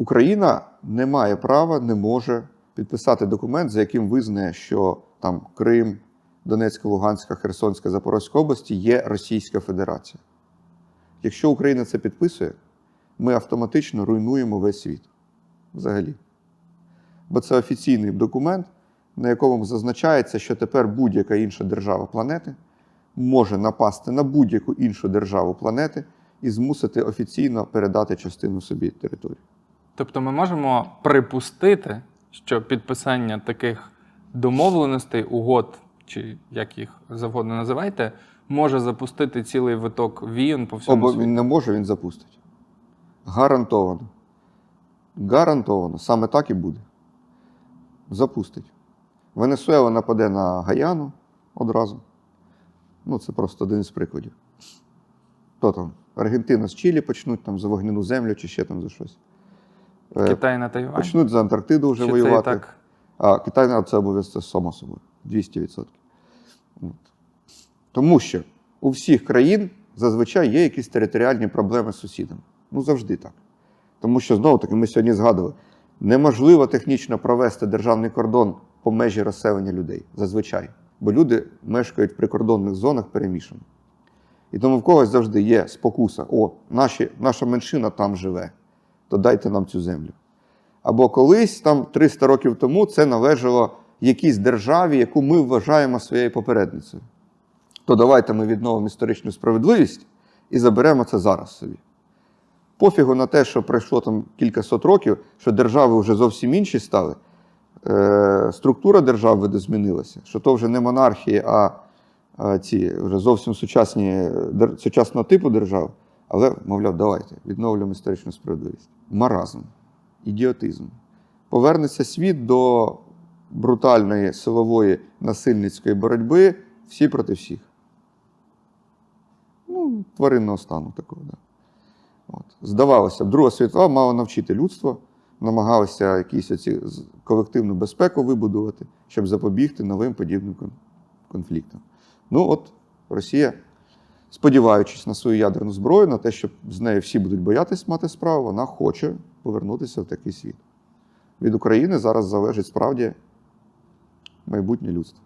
Україна не має права, не може підписати документ, за яким визнає, що там Крим, Донецька, Луганська, Херсонська, Запорозька області є Російська Федерація. Якщо Україна це підписує, ми автоматично руйнуємо весь світ взагалі. Бо це офіційний документ, на якому зазначається, що тепер будь-яка інша держава планети може напасти на будь-яку іншу державу планети і змусити офіційно передати частину собі території. Тобто ми можемо припустити, що підписання таких домовленостей, угод, чи як їх завгодно називайте, може запустити цілий виток війн по всьому Або він не може, він запустить. Гарантовано. Гарантовано. Саме так і буде. Запустить. Венесуела нападе на Гаяну одразу. Ну, це просто один із прикладів. Хто там? Аргентина з Чилі почнуть там за вогняну землю чи ще там за щось. Е, Китай на Тайвань. Почнуть за Антарктиду вже Чи воювати. так? А Китай на це обов'язково само собою. 200%. От. Тому що у всіх країн зазвичай є якісь територіальні проблеми з сусідами. Ну, завжди так. Тому що, знову таки, ми сьогодні згадували, неможливо технічно провести державний кордон по межі розселення людей. Зазвичай. Бо люди мешкають в прикордонних зонах перемішано. І тому в когось завжди є спокуса: о, наші, наша меншина там живе, то дайте нам цю землю. Або колись, там 300 років тому, це належало якійсь державі, яку ми вважаємо своєю попередницею. То давайте ми відновимо історичну справедливість і заберемо це зараз собі. Пофігу на те, що пройшло там кількасот років, що держави вже зовсім інші стали. Е, структура держав види змінилася, що то вже не монархії, а, ці вже зовсім сучасні, е, сучасного типу держав. Але, мовляв, давайте відновлюємо історичну справедливість. Маразм, ідіотизм. Повернеться світ до брутальної силової насильницької боротьби всі проти всіх. Ну, тваринного стану такого, да. От. Здавалося Друга світова мала навчити людство, намагалися якісь оці колективну безпеку вибудувати, щоб запобігти новим подібним конфліктам. Ну от Росія, сподіваючись на свою ядерну зброю, на те, що з нею всі будуть боятись мати справу, вона хоче повернутися в такий світ. Від України зараз залежить справді майбутнє людство.